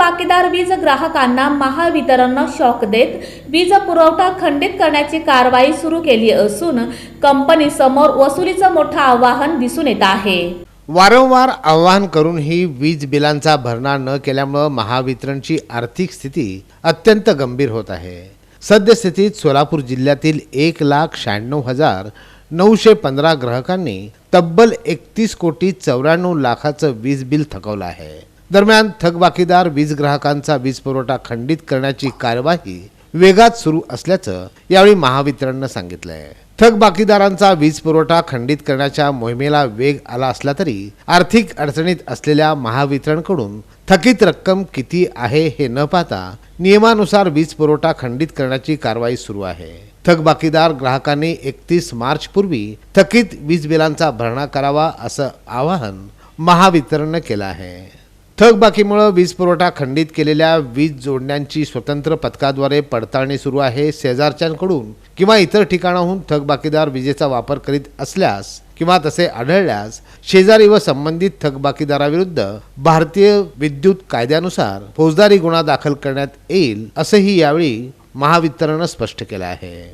थकबाकीदार वीज ग्राहकांना महावितरणनं शॉक देत वीज पुरवठा खंडित करण्याची कारवाई सुरू केली असून कंपनीसमोर वसुलीचं मोठं आव्हान दिसून येत आहे. वारंवार आवाहन करूनही वीज बिलांचा भरणा न केल्यामुळं महावितरणची आर्थिक स्थिती अत्यंत गंभीर होत आहे. सद्यस्थितीत सोलापूर जिल्ह्यातील एक लाख शहाण्णव हजार नऊशे पंधरा ग्राहकांनी तब्बल एकतीस कोटी चौऱ्याण्णव लाखाचं वीज बिल थकवलं आहे. दरम्यान थकबाकीदार वीज ग्राहकांचा वीज पुरवठा खंडित करण्याची कार्यवाही वेगात सुरू असल्याचं यावेळी महावितरणनं सांगितलंय. थकबाकीदारांचा वीज पुरवठा खंडित करण्याच्या मोहिमेला वेग आला असला तरी आर्थिक अडचणीत असलेल्या महावितरणकडून थकीत रक्कम किती आहे हे न पाहता नियमानुसार वीज पुरवठा खंडित करण्याची कारवाई सुरू आहे. थकबाकीदार ग्राहकांनी एकतीस मार्च पूर्वी थकीत वीज बिलांचा भरणा करावा असं आवाहन महावितरणनं केलं आहे. थकबाकीमुळं वीज पुरवठा खंडित केलेल्या वीज जोडण्यांची स्वतंत्र पथकाद्वारे पडताळणी सुरू आहे शेजारच्यांकडून किंवा इतर ठिकाणाहून थकबाकीदार विजेचा वापर करीत असल्यास किंवा तसे आढळल्यास शेजारी व संबंधित थकबाकीदाराविरुद्ध भारतीय विद्युत कायद्यानुसार फौजदारी गुन्हा दाखल करण्यात येईल असंही यावेळी महावितरणनं स्पष्ट केलं आहे.